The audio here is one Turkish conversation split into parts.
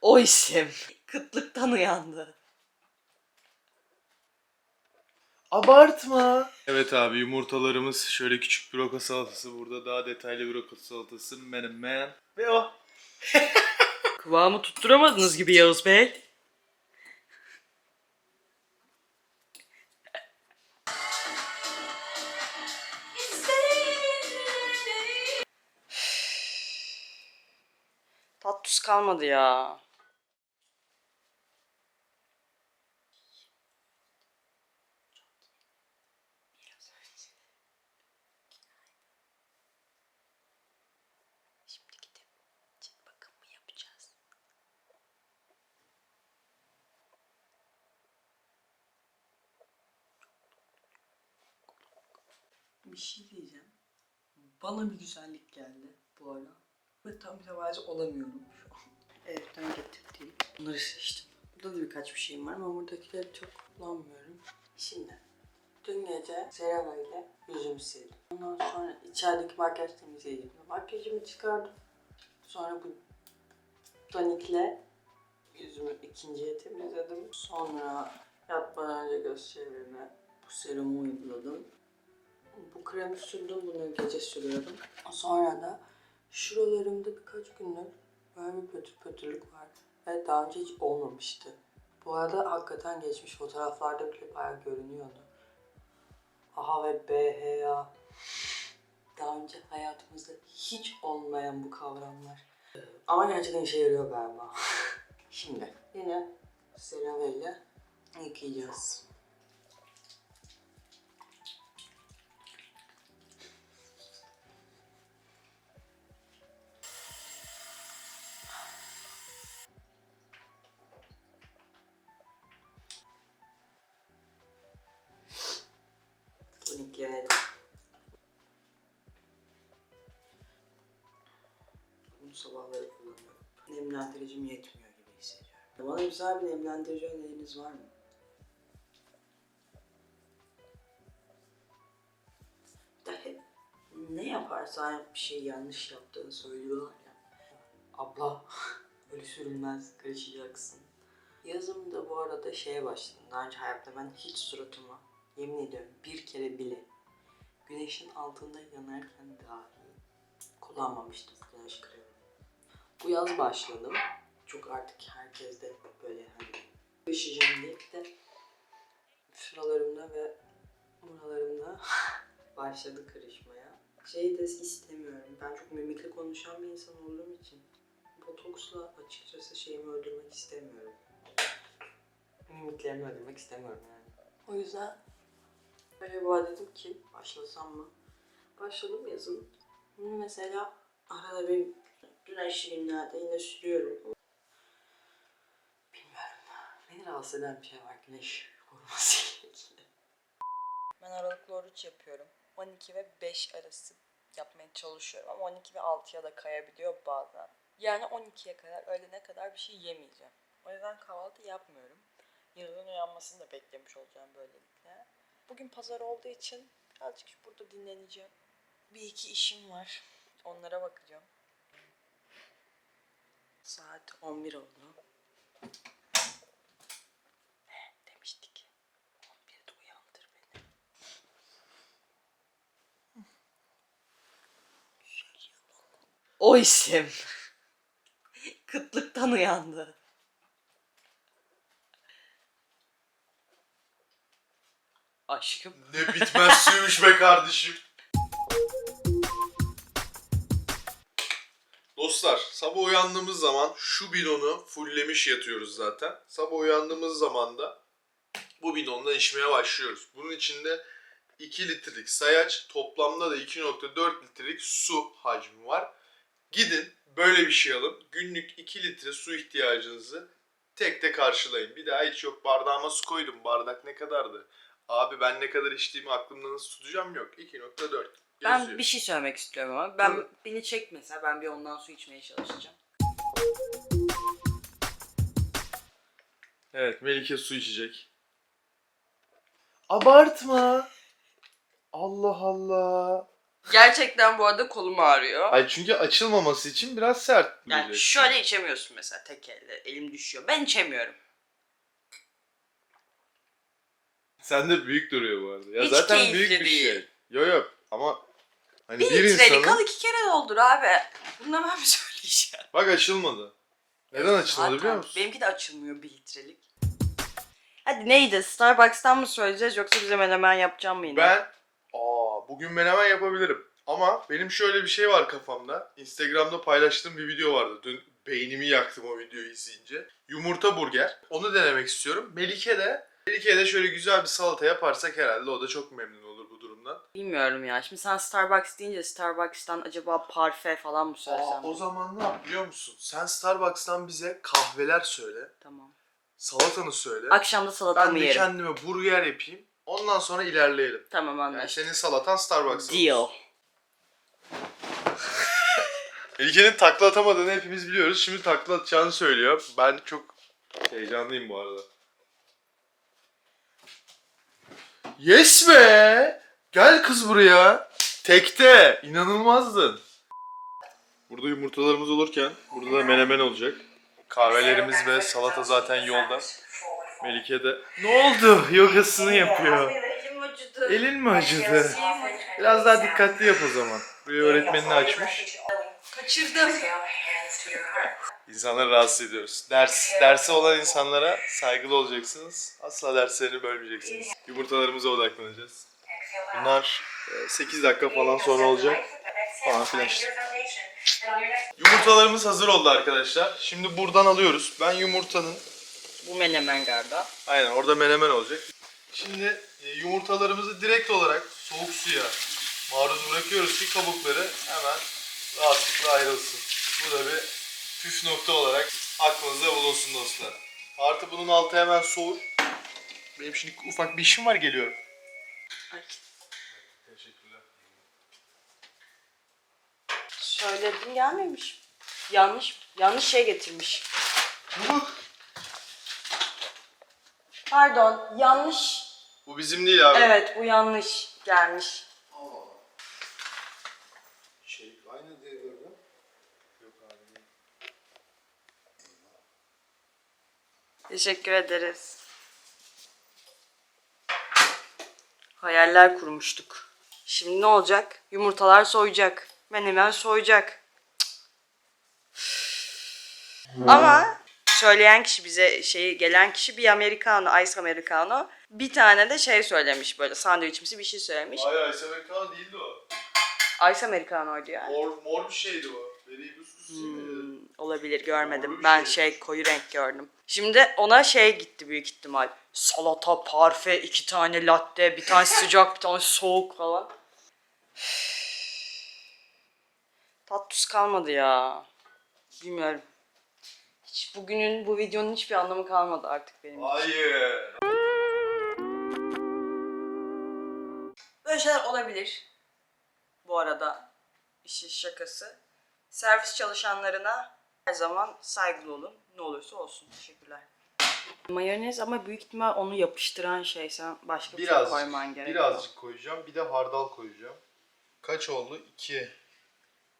O isim kıtlıktan uyandı. Abartma. Evet abi yumurtalarımız şöyle küçük bir roka salatası. Burada daha detaylı bir roka salatası. Menemen. Ve o. Kıvamı tutturamadınız gibi Yavuz Bey. Tat tuz kalmadı ya. Şimdi gidip cilt bakımı yapacağız. Bir şey diyeceğim. Bana bir güzellik geldi bu ara. Ve tam mütevazı olamıyorum şu an. Evden getirdiğim. Bunları seçtim. Burada da birkaç bir şeyim var ama buradakileri çok kullanmıyorum. Şimdi dün gece Serena ile yüzümü sildim. Ondan sonra içerideki makyaj temizleyicimle makyajımı çıkardım. Sonra bu tonikle yüzümü ikinciye temizledim. Sonra yatmadan önce göz çevreme bu serumu uyguladım. Bu kremi sürdüm, bunu gece sürüyorum. Sonra da şuralarımda birkaç gündür böyle bir pötür pötürlük var. Ve daha önce hiç olmamıştı. Bu arada hakikaten geçmiş fotoğraflarda bile bayağı görünüyordu. Aha ve BHA. Daha önce hayatımızda hiç olmayan bu kavramlar. Ama gerçekten işe yarıyor galiba. Şimdi yine CeraVe ile yıkayacağız. Sabahları kullanıyorum. Nemlendiricim yetmiyor gibi hissediyorum. Bana güzel bir nemlendirici öneriniz var mı? Hep ne yaparsan yap bir şey yanlış yaptığını söylüyorlar ya. Abla öyle sürülmez karışacaksın. Yazımda bu arada şeye başladım. Daha önce hayatta ben hiç suratıma yemin ediyorum bir kere bile güneşin altında yanarken dahi kullanmamıştım güneş kremi. Bu yaz başladım. Çok artık herkes de böyle hani yaşayacağım deyip de şuralarımda ve buralarımda başladı kırışmaya. Şey de istemiyorum. Ben çok mimikli konuşan bir insan olduğum için botoksla açıkçası şeyimi öldürmek istemiyorum. Mimiklerimi öldürmek istemiyorum yani. O yüzden acaba dedim ki başlasam mı? Başladım yazın. Mesela arada bir güneşli günlerde yine sürüyorum. Bilmiyorum. Beni rahatsız eden bir şey var güneş ile ilgili. Ben aralıklı oruç yapıyorum. 12 ve 5 arası yapmaya çalışıyorum ama 12 ve 6'ya da kayabiliyor bazen. Yani 12'ye kadar öğlene kadar bir şey yemeyeceğim. O yüzden kahvaltı yapmıyorum. Yarın uyanmasını da beklemiş olacağım böylelikle. Bugün pazar olduğu için birazcık burada dinleneceğim. Bir iki işim var. Onlara bakacağım. Saat 11 oldu. Ne demiştik? 11'de uyandır beni. O isim kıtlıktan uyandı. Aşkım. Ne bitmez suymuş be kardeşim. Dostlar sabah uyandığımız zaman şu bidonu fulllemiş yatıyoruz zaten. Sabah uyandığımız zaman da bu bidonla içmeye başlıyoruz. Bunun içinde 2 litrelik sayaç toplamda da 2.4 litrelik su hacmi var. Gidin böyle bir şey alın. Günlük 2 litre su ihtiyacınızı tek tek karşılayın. Bir daha hiç yok bardağıma su koydum. Bardak ne kadardı? Abi ben ne kadar içtiğimi aklımda nasıl tutacağım yok. 2.4 Ben yazıyor. bir şey söylemek istiyorum ama ben Hı. beni çek mesela ben bir ondan su içmeye çalışacağım. Evet Melike su içecek. Abartma. Allah Allah. Gerçekten bu arada kolum ağrıyor. Hayır çünkü açılmaması için biraz sert. Yani duracaksın. şöyle içemiyorsun mesela tek elle. Elim düşüyor. Ben içemiyorum. Sen de büyük duruyor bu arada. Ya Hiç zaten keyifli büyük bir değil. şey. Yo yo ama hani Bir, bir, litrelik insanın... al iki kere doldur abi. Bunu ben mi söyleyeceğim? Bak açılmadı. Neden açılmadı biliyor musun? Benimki de açılmıyor bir litrelik. Hadi neydi? Starbucks'tan mı söyleyeceğiz yoksa bize menemen yapacağım mı yine? Ben aa bugün menemen yapabilirim. Ama benim şöyle bir şey var kafamda. Instagram'da paylaştığım bir video vardı. Dün beynimi yaktım o videoyu izleyince. Yumurta burger. Onu denemek istiyorum. Melike de Melike de şöyle güzel bir salata yaparsak herhalde o da çok memnun olur durumdan. Bilmiyorum ya. Şimdi sen Starbucks deyince Starbucks'tan acaba parfe falan mı söylesem? Aa, o zaman ne yap biliyor musun? Sen Starbucks'tan bize kahveler söyle. Tamam. Salatanı söyle. Akşamda ben salatamı de yerim. kendime burger yapayım. Ondan sonra ilerleyelim. Tamam Yani anlaştık. senin salatan Starbucks. Deal. Melike'nin takla atamadığını hepimiz biliyoruz. Şimdi takla atacağını söylüyor. Ben çok heyecanlıyım bu arada. Yes be! Gel kız buraya. Tekte. İnanılmazdın. Burada yumurtalarımız olurken burada da menemen olacak. Kahvelerimiz ve salata zaten yolda. Melike de ne oldu? Yogasını yapıyor. Elim acıdı. Elin mi acıdı? Biraz daha dikkatli yap o zaman. Buraya öğretmenini açmış. Kaçırdım. İnsanları rahatsız ediyoruz. Ders, dersi olan insanlara saygılı olacaksınız. Asla derslerini bölmeyeceksiniz. Yumurtalarımıza odaklanacağız. Bunlar e, 8 dakika falan sonra olacak. Falan filan işte. Yumurtalarımız hazır oldu arkadaşlar. Şimdi buradan alıyoruz. Ben yumurtanın, Bu menemen galiba. aynen orada menemen olacak. Şimdi e, yumurtalarımızı direkt olarak soğuk suya maruz bırakıyoruz ki kabukları hemen rahatlıkla ayrılsın. Bu da bir püf nokta olarak aklınızda bulunsun dostlar. Artı bunun altı hemen soğur. Benim şimdi ufak bir işim var geliyorum. Teşekkürler. Söyledim gelmemiş. Yanlış yanlış şey getirmiş. Çabuk. Pardon yanlış. Bu bizim değil abi. Evet bu yanlış gelmiş. Şey aynı diye gördüm. Yok abi. Teşekkür ederiz. Hayaller kurmuştuk. Şimdi ne olacak? Yumurtalar soyacak. Menemen soyacak. Cık. Ama söyleyen kişi bize şey gelen kişi bir americano, ice americano. Bir tane de şey söylemiş böyle sandviçimsi bir şey söylemiş. Hayır Ice Americano değildi o. Ice americanoydu ya. Mor, mor bir şeydi o. Hmm, olabilir görmedim. Ben şey. şey koyu renk gördüm. Şimdi ona şey gitti büyük ihtimal. Salata, parfe, iki tane latte, bir tane sıcak, bir tane soğuk falan. Tat tuz kalmadı ya. Bilmiyorum. Hiç bugünün, bu videonun hiçbir anlamı kalmadı artık benim için. Hayır. Böyle şeyler olabilir. Bu arada işin şakası. Servis çalışanlarına her zaman saygılı olun. Ne olursa olsun. Teşekkürler. Mayonez ama büyük ihtimal onu yapıştıran şey. Sen başka bir şey Birazcık, koyman gerek. birazcık koyacağım. Bir de hardal koyacağım. Kaç oldu? 2,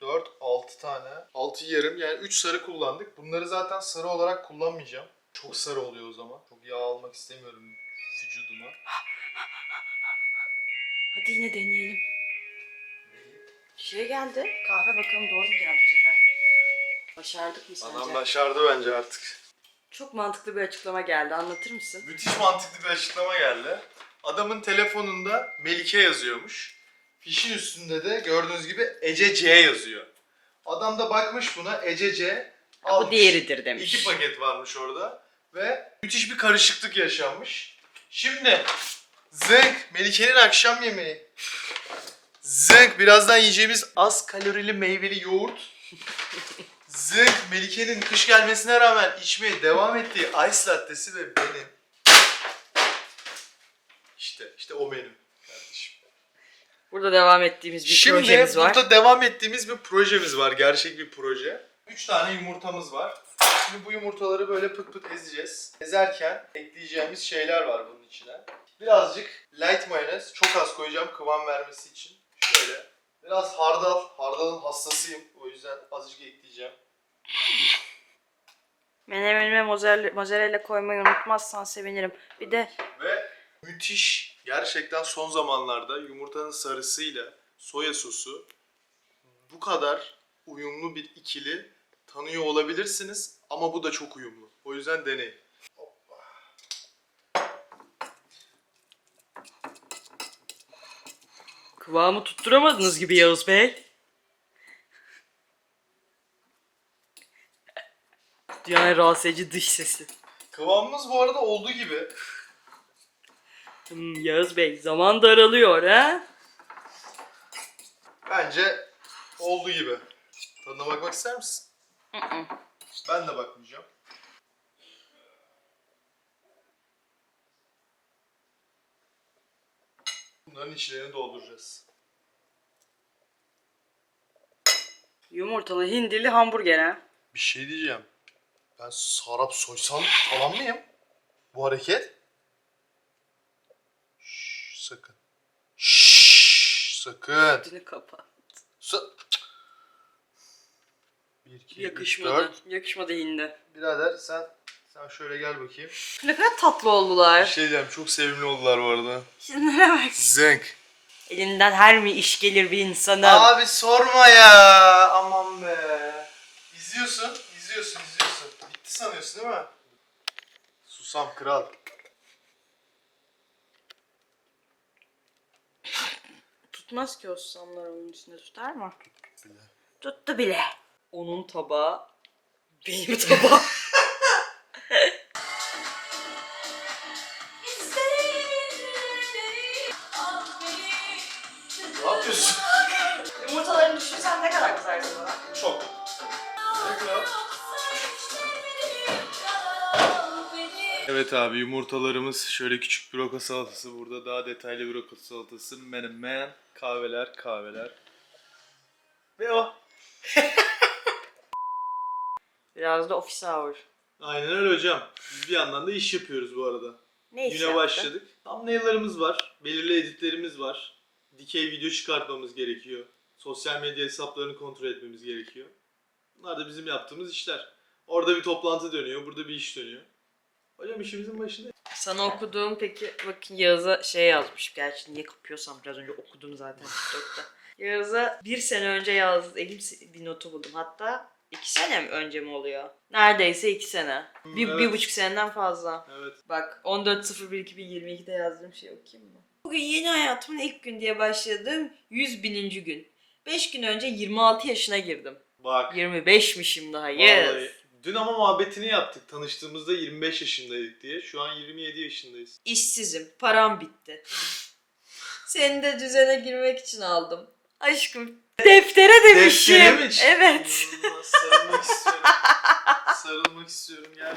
4, 6 tane. 6 yarım yani 3 sarı kullandık. Bunları zaten sarı olarak kullanmayacağım. Çok sarı oluyor o zaman. Çok yağ almak istemiyorum vücuduma. Hadi yine deneyelim. Şey geldi. Kahve bakalım doğru mu geldi bu sefer? Başardık mı sence? Adam başardı bence artık. Çok mantıklı bir açıklama geldi. Anlatır mısın? Müthiş mantıklı bir açıklama geldi. Adamın telefonunda Melike yazıyormuş. Fişin üstünde de gördüğünüz gibi Ece C yazıyor. Adam da bakmış buna Ece C Bu almış. diğeridir demiş. İki paket varmış orada. Ve müthiş bir karışıklık yaşanmış. Şimdi Zınk, Melike'nin akşam yemeği. Zınk, birazdan yiyeceğimiz az kalorili meyveli yoğurt. Zınk, Melike'nin kış gelmesine rağmen içmeye devam ettiği ice lattesi ve benim. İşte, işte o menü kardeşim. Burada devam ettiğimiz bir Şimdi projemiz var. burada devam ettiğimiz bir projemiz var. Gerçek bir proje. 3 tane yumurtamız var. Şimdi bu yumurtaları böyle pıt pıt ezeceğiz. Ezerken ekleyeceğimiz şeyler var bunun içine. Birazcık light mayonez. Çok az koyacağım kıvam vermesi için. Şöyle Biraz hardal. Hardalın hastasıyım. O yüzden azıcık ekleyeceğim. Menemenime mozzarella, mozzarella koymayı unutmazsan sevinirim. Bir de Ve müthiş gerçekten son zamanlarda yumurtanın sarısıyla soya sosu bu kadar uyumlu bir ikili tanıyor olabilirsiniz ama bu da çok uyumlu. O yüzden deneyin. Kıvamı tutturamadınız gibi Yavuz Bey. Dünyanın rahatsız edici dış sesi. Kıvamımız bu arada olduğu gibi. Hmm, Yağız Bey zaman daralıyor ha? Bence olduğu gibi. Tadına bakmak ister misin? Ben de bakmayacağım. Bunların içlerini dolduracağız. Yumurtalı hindili hamburger ha? Bir şey diyeceğim. Ben Sarap Soysan falan mıyım? Bu hareket? Şşş sakın. Şşş sakın. Üstünü kapat. Sa- 1 2 3 Yakışmadı. 4. Yakışmadı hindi. Birader sen sen şöyle gel bakayım. Ne kadar tatlı Bir oldular. şey diyeceğim çok sevimli oldular bu arada. Şunlara bak. Zenk. Elinden her mi iş gelir bir insanın? Abi sorma ya. Aman be. İzliyorsun, izliyorsun, izliyorsun. Bitti sanıyorsun değil mi? Susam kral. Tutmaz ki o susamlar onun içinde tutar mı? Tuttu bile. Onun tabağı benim tabağım. Evet abi yumurtalarımız şöyle küçük bir roka salatası. Burada daha detaylı bir roka salatası. Menemen, kahveler, kahveler. Ve o. Biraz da office hour. Aynen öyle hocam. Biz bir yandan da iş yapıyoruz bu arada. Ne iş Güne yaptın? başladık. Thumbnail'larımız var. Belirli editlerimiz var. Dikey video çıkartmamız gerekiyor. Sosyal medya hesaplarını kontrol etmemiz gerekiyor. Bunlar da bizim yaptığımız işler. Orada bir toplantı dönüyor, burada bir iş dönüyor. Hocam işimizin başında. Sana okuduğum peki bakın Yağız'a şey yazmış. Gerçi niye kapıyorsam biraz önce okudum zaten TikTok'ta. Yağız'a bir sene önce yazdı. Elim bir notu buldum. Hatta iki sene mi önce mi oluyor? Neredeyse iki sene. Bir, evet. bir buçuk seneden fazla. Evet. Bak 14.01.2022'de yazdığım şey okuyayım mı? Bugün yeni hayatımın ilk gün diye başladığım 100 bininci gün. 5 gün önce 26 yaşına girdim. Bak. 25'mişim daha yes. Vallahi. Dün ama muhabbetini yaptık. Tanıştığımızda 25 yaşındaydık diye. Şu an 27 yaşındayız. İşsizim. Param bitti. Seni de düzene girmek için aldım. Aşkım. Deftere demişim. Deftere mi? Evet. İnanılmaz. Sarılmak istiyorum. Sarılmak istiyorum gel.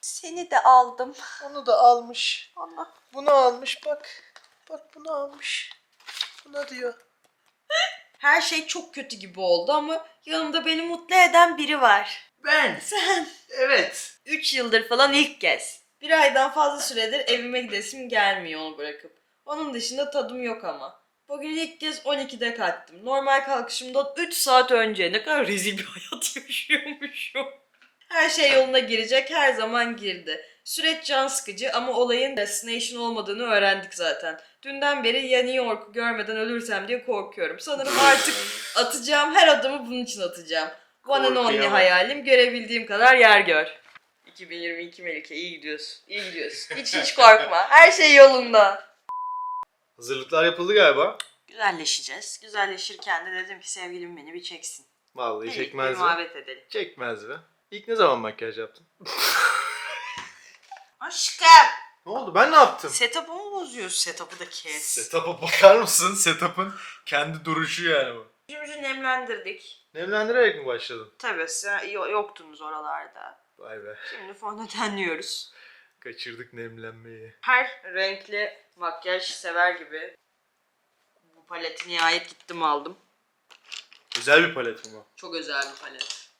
Seni de aldım. Onu da almış. Allah. Bunu almış bak. Bak bunu almış. Buna diyor. Her şey çok kötü gibi oldu ama yanımda beni mutlu eden biri var. Ben. Sen. Evet. 3 yıldır falan ilk kez. Bir aydan fazla süredir evime gidesim gelmiyor onu bırakıp. Onun dışında tadım yok ama. Bugün ilk kez 12'de kalktım. Normal kalkışımdan 3 saat önce. Ne kadar rezil bir hayat yaşıyormuşum. Her şey yoluna girecek her zaman girdi. Süreç can sıkıcı ama olayın destination olmadığını öğrendik zaten. Dünden beri ya New York'u görmeden ölürsem diye korkuyorum. Sanırım artık atacağım her adımı bunun için atacağım. One and only hayalim görebildiğim kadar yer gör. 2022 Melike iyi gidiyorsun. İyi gidiyorsun. Hiç hiç korkma. Her şey yolunda. Hazırlıklar yapıldı galiba. Güzelleşeceğiz. Güzelleşirken de dedim ki sevgilim beni bir çeksin. Vallahi Birlikte çekmez mi? muhabbet edelim. Çekmez mi? İlk ne zaman makyaj yaptın? Aşkım. Ne oldu? Ben ne yaptım? Setup'ı mı bozuyorsun? Setup'ı da kes. Setup'a bakar mısın? Setup'ın kendi duruşu yani bu. Yüzümüzü nemlendirdik. Nemlendirerek mi başladın? Tabii yo- yoktunuz oralarda. Vay be. Şimdi fondötenliyoruz. Kaçırdık nemlenmeyi. Her renkli makyaj sever gibi bu paleti nihayet gittim aldım. Güzel bir palet mi bu? Çok özel bir palet.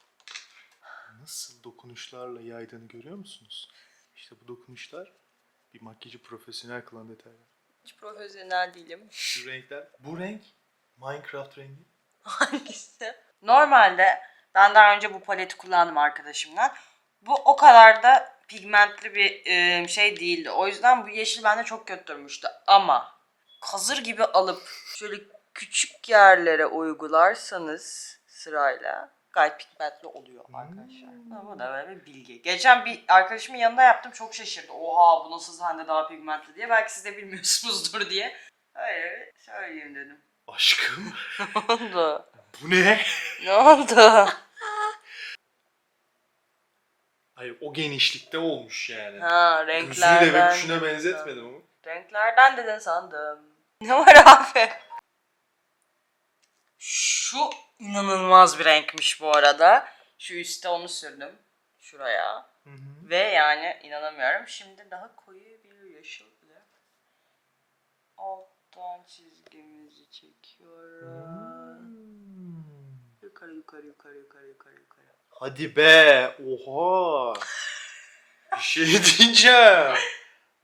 Nasıl dokunuşlarla yaydığını görüyor musunuz? İşte bu dokunuşlar bir makyajı profesyonel kılan detaylar. Hiç profesyonel değilim. Şu renkler. Bu renk Minecraft rengi. Hangisi? Normalde ben daha önce bu paleti kullandım arkadaşımdan. Bu o kadar da pigmentli bir e, şey değildi. O yüzden bu yeşil bende çok kötü durmuştu. Ama kazır gibi alıp şöyle küçük yerlere uygularsanız sırayla gayet pigmentli oluyor arkadaşlar. Ama da böyle bir bilgi. Geçen bir arkadaşımın yanında yaptım çok şaşırdı. Oha bu nasıl sende daha pigmentli diye. Belki siz de bilmiyorsunuzdur diye. Öyle bir söyleyeyim dedim. Aşkım Ne oldu? bu ne? Ne oldu? Hayır o genişlikte olmuş yani. Ha Gözüyle renklerden. ve kuşuna benzetmedim ama. Renklerden dedin sandım. Ne var abi? Şu inanılmaz bir renkmiş bu arada. Şu üstte onu sürdüm. Şuraya. Hı hı. Ve yani inanamıyorum. Şimdi daha koyu bir yeşil ile alttan çizgimizi Yukarı yukarı yukarı yukarı yukarı yukarı. Hadi be. Oha. Bir şey diyeceğim.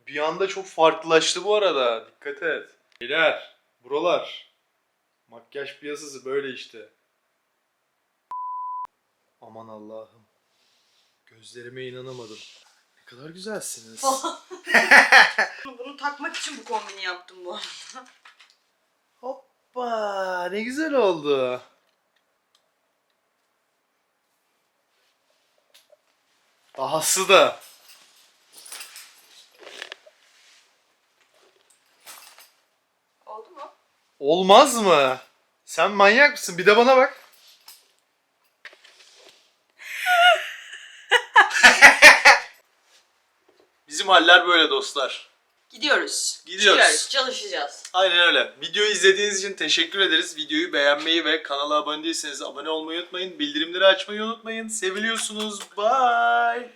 Bir anda çok farklılaştı bu arada. Dikkat et. Beyler, buralar. Makyaj piyasası böyle işte. Aman Allah'ım. Gözlerime inanamadım. Ne kadar güzelsiniz. Bunu takmak için bu kombini yaptım bu arada. Hoppa, ne güzel oldu. Dahası da. Oldu mu? Olmaz mı? Sen manyak mısın? Bir de bana bak. Bizim haller böyle dostlar. Gidiyoruz. Gidiyoruz. Çıkıyoruz, çalışacağız. Aynen öyle. Videoyu izlediğiniz için teşekkür ederiz. Videoyu beğenmeyi ve kanala abone değilseniz abone olmayı unutmayın. Bildirimleri açmayı unutmayın. Seviliyorsunuz. Bye.